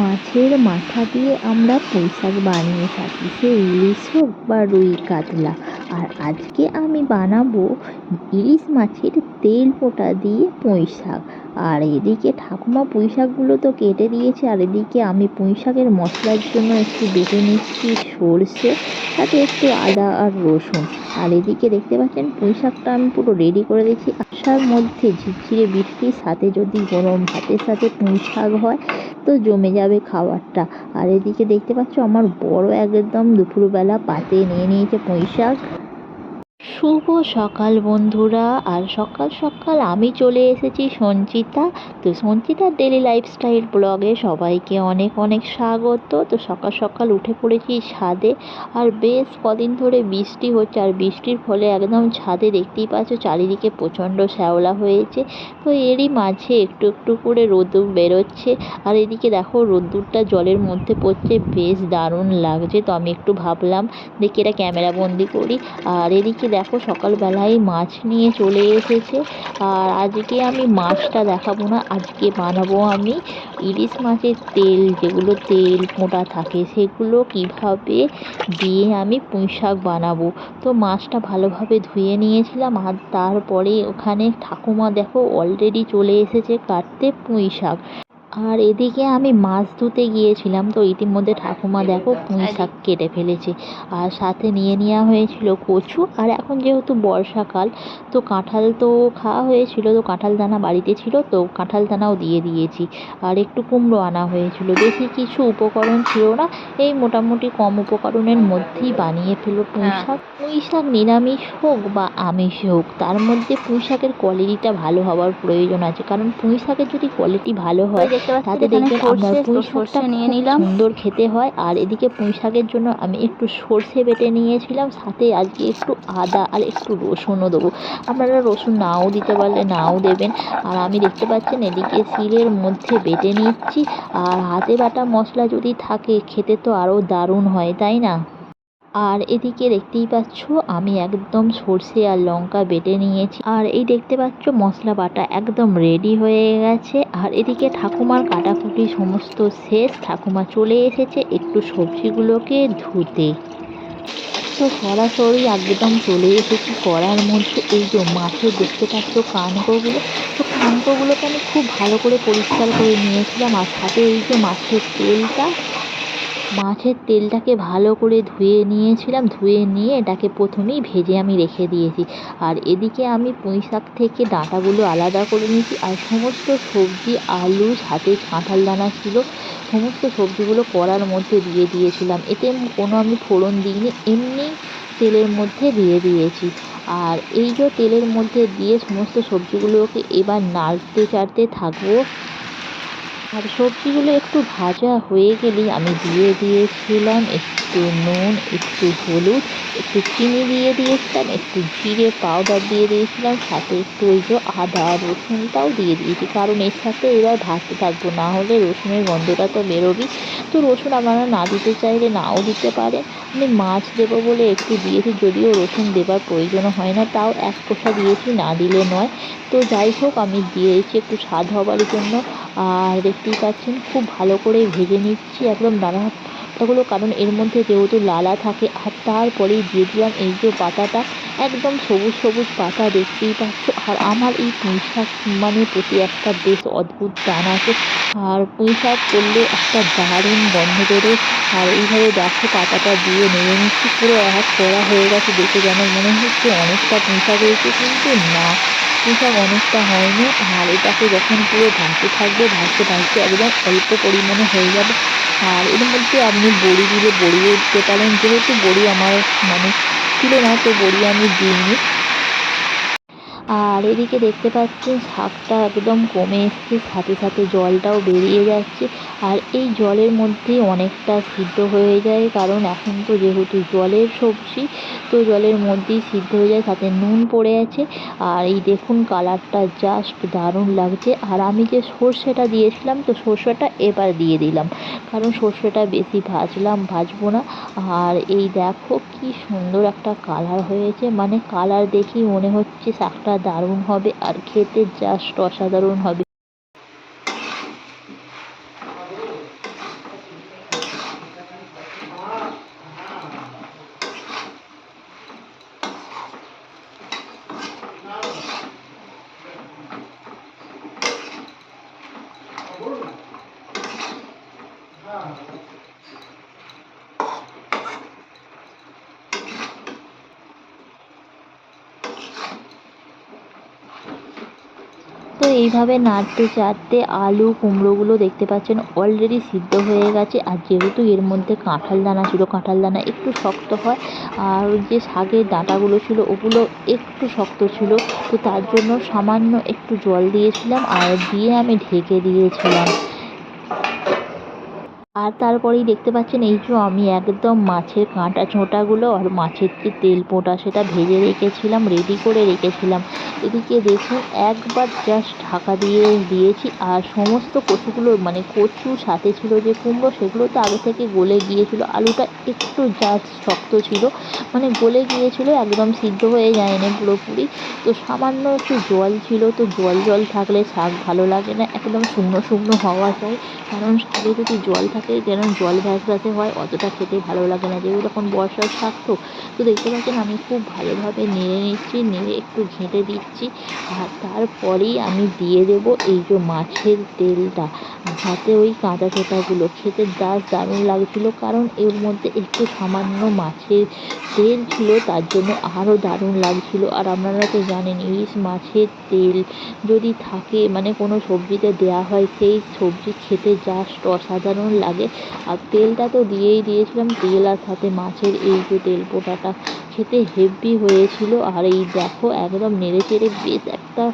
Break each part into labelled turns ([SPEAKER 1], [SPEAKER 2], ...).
[SPEAKER 1] মাছের মাথা দিয়ে আমরা পুঁই শাক বানিয়ে থাকি। সে ইলিশ হোক বা রুই কাতলা। আর আজকে আমি বানাবো ইলিশ মাছের তেল পোটা দিয়ে পুঁই শাক আর এদিকে ঠাকুমা পুঁই শাকগুলো তো কেটে দিয়েছে, আর এদিকে আমি পুঁই শাকের মশলার জন্য একটু বেটে নিচ্ছি সর্ষে, সাথে একটু আদা আর রসুন। আর এদিকে দেখতে পাচ্ছেন পুঁই শাকটা আমি পুরো রেডি করে দিয়েছি। আসার মধ্যে ঝিরঝিরে বৃষ্টির সাথে যদি গরম ভাতের সাথে পুঁই শাক হয়, তো জমে যাবে খাবারটা। আর এদিকে দেখতে পাচ্ছ, আমার বড় একদম দুপুরবেলা পাতে নিয়ে নিয়েছে পুঁই শাক। শুভ সকাল বন্ধুরা, আর সকাল সকাল আমি চলে এসেছি সঞ্চিতা। তো সঞ্চিতার ডেলি লাইফস্টাইল ব্লগে সবাইকে অনেক অনেক স্বাগত। তো সকাল সকাল উঠে পড়েছি ছাদে, আর বেশ কদিন ধরে বৃষ্টি হচ্ছে, আর বৃষ্টির ফলে একদম ছাদে দেখতেই পাচ্ছ চারিদিকে প্রচণ্ড শ্যাওলা হয়েছে। তো এরই মাঝে একটু একটু করে রোদ্দুর বেরোচ্ছে, আর এদিকে দেখো রোদ্দুরটা জলের মধ্যে পড়ছে, বেশ দারুণ লাগছে। তো আমি একটু ভাবলাম, দেখি এটা ক্যামেরা বন্দি করি। আর এদিকে দেখো সকালবেলায় মাছ নিয়ে চলে এসেছে। আর আজকে আমি মাছটা দেখাবো না, আজকে বানাবো আমি ইলিশ মাছের তেল, যেগুলো তেল মোটা থাকে সেগুলো কীভাবে দিয়ে আমি পুঁই শাক বানাবো। তো মাছটা ভালোভাবে ধুয়ে নিয়েছিলাম আর তারপরে ওখানে ঠাকুমা দেখো অলরেডি চলে এসেছে কাটতে পুঁই শাক। আর এদিকে আমি মাছ ধুতে গিয়েছিলাম তো ইতিমধ্যে ঠাকুমা দেখো পুঁই শাক কেটে ফেলেছে। আর সাথে নিয়ে নেওয়া হয়েছিল কচু আর এখন যেহেতু বর্ষাকাল তো কাঁঠাল তো খাওয়া হয়েছিল তো কাঁঠাল দানা বাড়িতে ছিল তো কাঁঠাল দানাও দিয়ে দিয়েছি। আর একটু কুমড়ো আনা হয়েছিল। বেশি কিছু উপকরণ ছিল না এই মোটামুটি কম উপকরণের মধ্যেই বানিয়ে ফেলো পুঁই শাক। পুঁই শাক নিরামিষ হোক বা আমিষ হোক তার মধ্যে পুঁই শাকের কোয়ালিটিটা ভালো হওয়ার প্রয়োজন আছে। কারণ পুঁই শাকের যদি কোয়ালিটি ভালো হয় তাতে দেখবেন আপনার পুঁই শাকটা নিয়ে নিলাম। সুন্দর খেতে হয়। আর এদিকে পুঁই শাকের জন্য আমি একটু সর্ষে বেটে নিয়েছিলাম। সাথে আজকে একটু আদা আর একটু রসুনও দেবো। আপনারা রসুন নাও দিতে পারলে নাও দেবেন। আর আমি দেখতে পাচ্ছেন এদিকে শিলের মধ্যে বেটে নিচ্ছি। আর হাতে বাটা মশলা যদি থাকে খেতে তো আরও দারুণ হয় তাই না? আর এদিকে দেখতেই পাচ্ছ, আমি একদম সর্ষে আর লঙ্কা বেটে নিয়েছি। আর এই দেখতে পাচ্ছ, মশলা বাটা একদম রেডি হয়ে গেছে। আর এদিকে ঠাকুমার কাটাকুটি সমস্ত শেষ। ঠাকুমা চলে এসেছে একটু সবজিগুলোকে ধুতে। তো সরাসরি একদম চলে এসেছি কড়ার মধ্যে। এই যে মাছের দেখতে পাচ্ছ কানকোগুলো, তো কানকোগুলোকে আমি খুব ভালো করে পরিষ্কার করে নিয়েছিলাম। আর সাথে এই যে মাছের তেলটা মাছের তেলটাকে ভালো করে ধুয়ে নিয়েছিলাম, ধুয়ে নিয়ে এটাকে প্রথমেই ভেজে আমি রেখে দিয়েছি। আর এদিকে আমি পুঁই শাক থেকে ডাঁটাগুলো আলাদা করে নিয়েছি। আর সমস্ত সবজি, আলু, সাথে কাঁঠাল দানা ছিল, সমস্ত সবজিগুলো কড়ার মধ্যে দিয়ে দিয়েছিলাম। এতে কোনো আমি ফোড়ন দিইনি, এমনি তেলের মধ্যে দিয়ে দিয়েছি। আর এই যে তেলের মধ্যে দিয়ে সমস্ত সবজিগুলোকে এবার নাড়তে চাড়তে থাকব আর সবজিগুলো একটু ভাজা হয়ে গেলেই আমি দিয়ে দিয়েছিলাম একটু নুন, একটু হলুদ, একটু চিনি দিয়ে দিয়েছিলাম, একটু জিরে পাউডার দিয়ে দিয়েছিলাম, সাথে একটু ওই যে আদা রসুনটাও দিয়ে দিয়েছি। কারণ এর সাথে এবার ভাজতে থাকব, না হলে রসুনের গন্ধটা তো বেরোবি তো রসুন আপনারা না দিতে চাইলে নাও দিতে পারেন। আমি মাছ দেবো বলে একটু দিয়েছি, যদিও রসুন দেবার প্রয়োজন হয় না, তাও এক কোষা দিয়েছি, না দিলে নয়। তো যাই হোক, আমি দিয়েছি একটু স্বাদ হবার জন্য। আর দেখতেই পাচ্ছেন, খুব ভালো করে ভেজে নিচ্ছি, একদম নানা পাতাগুলো কারণ এর মধ্যে যেহেতু লালা থাকে, আর তারপরেই দিয়ে দিলাম এই যে পাতাটা, একদম সবুজ সবুজ পাতা দেখতেই পাচ্ছ। আর আমার এই পুঁই শাক মানে প্রতি একটা বেশ অদ্ভুত টান আছে। আর পুঁই শাক করলে একটা দারুণ গন্ধ বেরোয়। আর এইভাবে দেখো, পাতাটা দিয়ে নেড়ে নিচ্ছি, পুরো এক কড়া হয়ে গেছে দেখে যেন মনে হচ্ছে অনেকটা পুঁই শাক হয়েছে, কিন্তু না। শাক অনেকটা হয়নি, আর এটাকে যখন পুরো ভাসতে থাকবে ভাসতে ভাসতে একদম অল্প পরিমাণে হয়ে যাবে। আর এর মধ্যে আপনি বড়ি দিলে বড়িও দিতে পারেন, যেহেতু বড়ি আমার মানে ছিল না, তো বড়ি আমি দিইনি। আর এদিকে দেখতে পাচ্ছেন শাকটা একদম কমে এসছে, সাথে সাথে জলটাও বেরিয়ে যাচ্ছে। আর এই জলের মধ্যেই অনেকটা সিদ্ধ হয়ে যায়, কারণ এখন তো যেহেতু জলের সবজি, তো জলের মধ্যেই সিদ্ধ হয়ে যায়, সাথে নুন পড়ে আছে। আর এই দেখুন কালারটা জাস্ট দারুণ লাগছে। আর আমি যে সর্ষেটা দিয়েছিলাম, তো সর্ষেটা এবার দিয়ে দিলাম, কারণ সর্ষেটা বেশি ভাজলাম, ভাজবো না। আর এই দেখো কি সুন্দর একটা কালার হয়েছে মানে কালার দেখেই মনে হচ্ছে শাকটা দারুণ হবে আর খেতে জাস্ট অসাধারণ হবে। তো এইভাবে নাড়তে চাড়তে আলু, কুমড়োগুলো দেখতে পাচ্ছেন অলরেডি সিদ্ধ হয়ে গেছে। আর যেহেতু এর মধ্যে কাঁঠাল দানা ছিল, কাঁঠাল দানা একটু শক্ত হয়, আর যে শাকের ডাঁটাগুলো ছিল ওগুলো একটু শক্ত ছিল, তো তার জন্য সামান্য একটু জল দিয়েছিলাম আর দিয়ে আমি ঢেকে দিয়েছিলাম। আর তারপরেই দেখতে পাচ্ছেন এই যে আমি একদম মাছের কাঁটা ছোঁটাগুলো আর মাছের যে তেল পোঁটা সেটা ভেজে রেখেছিলাম রেডি করে রেখেছিলাম। এদিকে দেখুন, একবার জাস্ট ঢাকা দিয়ে দিয়েছি আর সমস্ত কচুগুলো মানে কচু সাথে ছিল যে কুমড়ো, সেগুলো তো আগে থেকে গলে গিয়েছিল। আলুটা একটু জাস্ট শক্ত ছিল মানে গলে গিয়েছিল, একদম সিদ্ধ হয়ে যায়নি পুরোপুরি। তো সামান্য একটু জল ছিল, তো জল জল থাকলে শাক ভালো লাগে না, একদম শুকনো শুকনো হওয়া চাই কারণ শাকে যদি জল থাকে যেন জল ভ্যাসভ্যাসে হয়, অতটা খেতে ভালো লাগে না। এখন বর্ষার শাক তো তো দেখতে পাচ্ছেন আমি খুব ভালোভাবে নেড়ে নিচ্ছি, নেড়ে একটু ঘেঁটে দিচ্ছি আর তারপরেই আমি দিয়ে দেবো এই যে মাছের তেলটা। হাতে ওই কাঁচা ছোটাগুলো খেতে জাস্ট দারুণ লাগছিল, কারণ এর মধ্যে একটু সামান্য মাছের তেল ছিল, তার জন্য আরও দারুণ লাগছিল। আর আপনারা তো জানেন, ইলিশ মাছের তেল যদি থাকে মানে কোনো সবজিতে দেওয়া হয়, সেই সবজি খেতে জাস্ট অসাধারণ লাগে। আর তেলটা তো দিয়েই দিয়েছিলাম, তেল আর সাথে মাছের এই যে তেল পোঁটাটা, খেতে হেভি হয়েছিল। আর এই দেখো, একদম নেড়ে চেড়ে বেশ একটা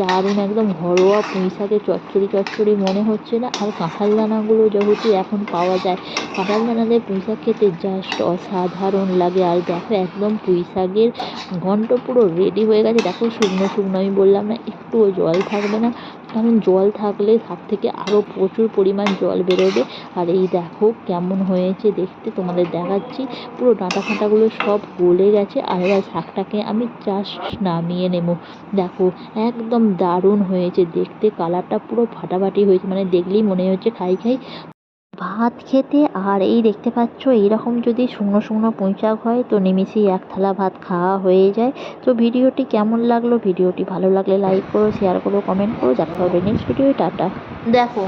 [SPEAKER 1] দারুণ একদম ঘরোয়া পুঁই শাকের চচ্চড়ি চচ্চড়ি মনে হচ্ছে না। আর কাঁঠাল দানাগুলো যেহেতু এখন পাওয়া যায় কাঁঠাল দানা দিয়ে পুঁই শাক খেতে জাস্ট অসাধারণ লাগে। আর দেখো, একদম পুঁই শাকের ঘন্ট পুরো রেডি হয়ে গেছে। দেখো, শুকনো শুকনো আমি বললাম না, একটুও জল থাকবে না। কারণ জল থাকলে শাক থেকে আরও প্রচুর পরিমাণ জল বেরোবে। আর এই দেখো কেমন হয়েছে দেখতে, তোমাদের দেখাচ্ছি। পুরো ডাঁটা ফাঁটাগুলো সব গলে গেছে আর এবার শাকটাকে আমি চাষ নামিয়ে নেব। দেখো একদম দারুণ হয়েছে দেখতে, কালারটা পুরো ফাটাফাটি হয়েছে। মানে দেখলেই মনে হচ্ছে খাই খাই। ভাত খেতে, আর এই দেখতে পাচ্ছ, এইরকম যদি শুকনো শুকনো পুঁই শাক হয়, তো নিমিষেই এক থালা ভাত খাওয়া হয়ে যায়। তো ভিডিওটি কেমন লাগল, ভিডিওটি ভালো লাগলে লাইক করো শেয়ার করো কমেন্ট করো। দেখা হবে নেক্সট ভিডিও টাটা। দেখো।